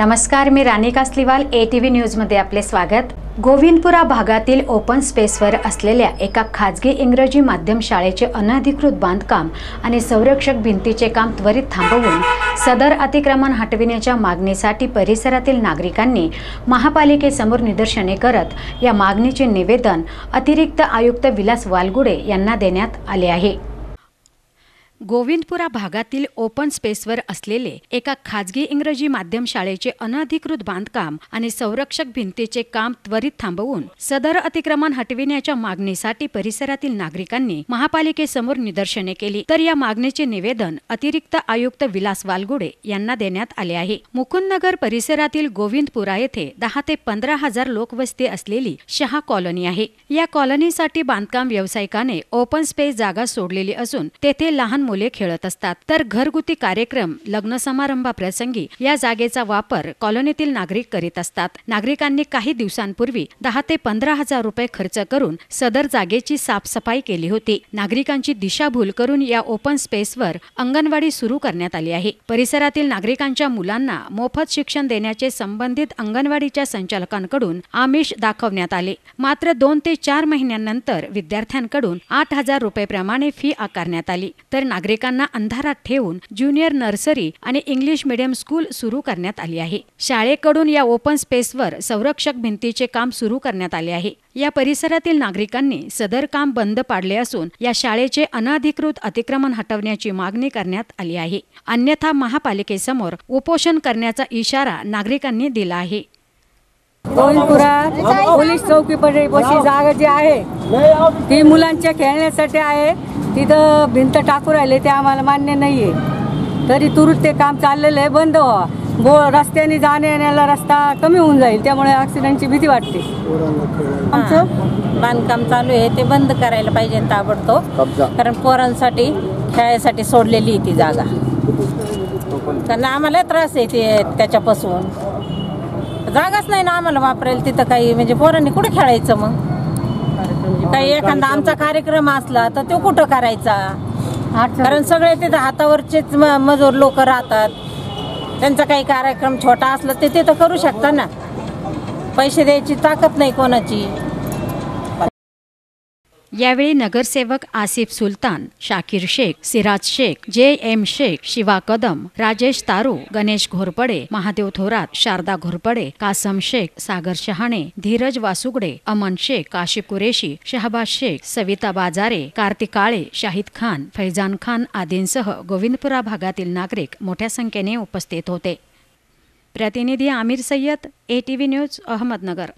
नमस्कार मी Rani Kasliwal A T V न्यूजमध्ये आपले स्वागत. गोविंदपुरा भागातील ओपन स्पेसवर असलेल्या एका खाजगी इंग्रजी माध्यम शाळेचे अनधिकृत बांधकाम आणि संरक्षक भिंतीचे काम त्वरित थांबवून सदर अतिक्रमण हटविण्याच्या मागणीसाठी परिसरातील नागरिकांनी महापालिकेसमोर निदर्शने करत या मागणीचे निवेदन अतिरिक्त आयुक्त विलास वालगुडे यांना देण्यात आले आहे. गोविंदपुरा भागातील ओपन स्पेसवर असलेले एका खाजगी इंग्रजी माध्यम शाळेचे अनधिकृत बांधकाम आणि संरक्षक भिंतीचे काम त्वरित थांबवून सदर अतिक्रमण हटविण्याच्या मागणीसाठी परिसरातील नागरिकांनी महापालिकेसमोर निदर्शने केली. तर या मागणीचे निवेदन अतिरिक्त आयुक्त विलास वालगुडे यांना देण्यात आले आहे. मुकुंदनगर परिसरातील गोविंदपुरा येथे दहा ते पंधरा हजार लोकवस्ती असलेली शहा कॉलनी आहे. या कॉलनीसाठी बांधकाम व्यावसायिकाने ओपन स्पेस जागा सोडलेली असून तेथे लहान मुले खेळत असतात. तर घरगुती कार्यक्रम लग्न समारंभाप्रसंगी या जागेचा वापर कॉलनीतील नागरिक करीत असतात. नागरिकांनी काही दिवसांपूर्वी दहा ते पंधरा हजार रुपये खर्च करून सदर जागेची साफसफाई केली होती. नागरिकांची दिशाभूल करून या ओपन स्पेसवर अंगणवाडी सुरू करण्यात आली आहे. परिसरातील नागरिकांच्या मुलांना मोफत शिक्षण देण्याचे संबंधित अंगणवाडीच्या संचालकांकडून आमिष दाखवण्यात आले. मात्र दोन ते चार महिन्यांनंतर विद्यार्थ्यांकडून आठ हजार रुपये प्रमाणे फी आकारण्यात आली. तर नागरिकांना अंधारात ठेवून ज्युनियर नर्सरी आणि इंग्लिश मीडियम स्कूल सुरू करण्यात आली आहे. शाळेकडून या ओपन स्पेसवर संरक्षक भिंतीचे काम सुरू करण्यात आले आहे. या परिसरातील नागरिकांनी सदर काम बंद पाडले असून या शाळेचे अनधिकृत अतिक्रमण हटवण्याची मागणी करण्यात आली आहे. अन्यथा महापालिकेसमोर उपोषण करण्याचा इशारा नागरिकांनी दिला आहे. पोलीस चौकी जागा जी आहे ती मुलांच्या खेळण्यासाठी आहे. तिथं भिंत टाकू राहिले ते आम्हाला मान्य नाहीये. तरी तुरुत ते काम चाललेलं आहे बंद व्हावा. बो रस्त्याने जाण्या येण्याला रस्ता कमी होऊन जाईल त्यामुळे ऍक्सिडेंटची भीती वाटते. आमचं? बांधकाम चालू आहे ते बंद करायला पाहिजे ताबडतोब. कारण पोरांसाठी खेळायसाठी सोडलेली आहे ती जागा. कारण आम्हाला त्रास आहे ते त्याच्यापासून. जागाच नाही ना आम्हाला वापरायला तिथं काही म्हणजे पोरांनी कुठे खेळायचं मग? काही एखादा आमचा कार्यक्रम असला तर तो कुठं करायचा? कारण सगळे तिथं हातावरचेच म- मजूर लोक राहतात. त्यांचा काही कार्यक्रम छोटा असला ते तिथं करू शकता ना. पैसे द्यायची ताकद नाही कोणाची. यावेळी नगरसेवक आसिफ सुलतान शाकीर शेख सिराज शेख जे एम शेख शिवा कदम राजेश तारू गणेश घोरपडे महादेव थोरात शारदा घोरपडे कासम शेख सागर शहाणे धीरज वासुगडे अमन शेख काशिफ कुरेशी शहबाज शेख सविता बाजारे कार्तिक काळे शाहिद खान फैजान खान आदींसह गोविंदपुरा भागातील नागरिक मोठ्या संख्येने उपस्थित होते. प्रतिनिधी आमिर सय्यद एटीव्ही न्यूज अहमदनगर.